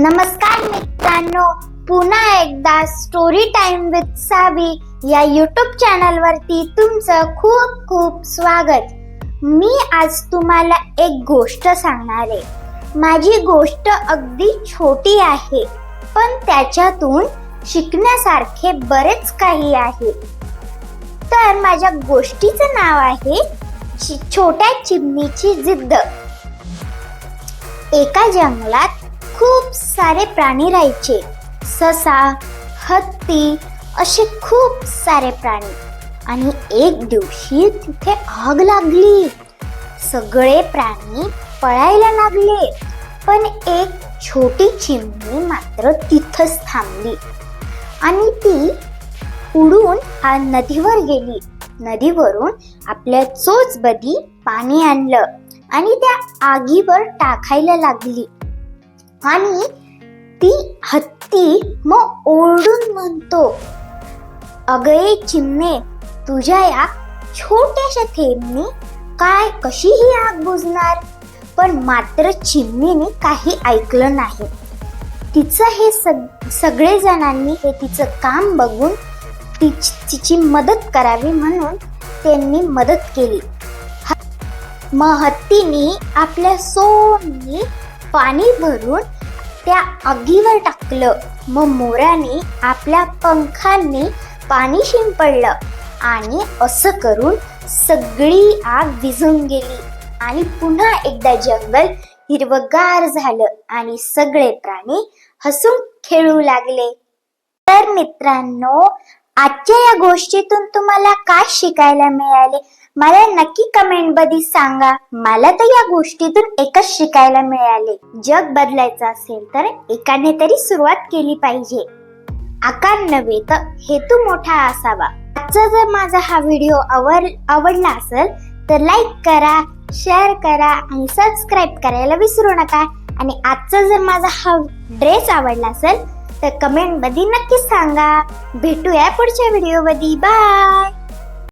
नमस्कार मित्रांनो पुन्हा एकदा स्टोरी टाइम विथ सावी या यूट्यूब चॅनलवरती तुमचं खूप खूप स्वागत. मी आज तुम्हाला एक गोष्ट सांगणार आहे. माझी गोष्ट अगदी छोटी आहे पण त्याच्यातून शिकण्यासारखे बरेच काही आहे. तर माझ्या गोष्टीचं नाव आहे छोट्या चिमणीची जिद्द. एका जंगलात खूप सारे प्राणी राहायचे. ससा हत्ती असे खूप सारे प्राणी. आणि एक दिवशी तिथे आग लागली. सगळे प्राणी पळायला लागले. पण एक छोटी चिमणी मात्र तिथंच थांबली. आणि ती उडून आ नदीवर गेली. नदीवरून आपल्या चोचबदी पाणी आणलं. आणि त्या आगीवर टाकायला लागली. आणि ती हत्ती मग ओरडून म्हणतो अगये चिमणे तुझ्या या छोट्याशा थेंबने काय कशी ही आग बुजणार? पण मात्र चिमणीने काही ऐकलं नाही. तिचं हे सग सगळे जणांनी हे तिचं काम बघून तिची तिची मदत करावी म्हणून त्यांनी मदत केली. मग हत्तीने आपल्या सोनी पाणी भरून त्या आगीवर टाकलं. मग मोराने आपल्या पंखांनी पाणी शिंपडलं आणि असं करून सगळी आग विझून गेली. आणि पुन्हा एकदा जंगल हिरवगार झालं आणि सगळे प्राणी हसून खेळू लागले. तर मित्रांनो आजच्या या गोष्टीतून तुम्हाला काय शिकायला मिळाले? मला नक्की कमेंटमध्ये सांगा. मला तर या गोष्टीतून एकच शिकायला मिळाले. जग बदलायचं असेल तर एकाने तरी सुरुवात केली पाहिजे. आकार नव्हे तर हेतू मोठा असावा. आजचा जर माझा हा व्हिडिओ आवड आवडला असेल तर लाईक करा शेअर करा आणि सबस्क्राईब करायला विसरू नका. आणि आजचा जर माझा हा ड्रेस आवडला असेल तर कमेंटमध्ये नक्कीच नक्की सांगा. भेटूया पुढच्या व्हिडिओमध्ये बाय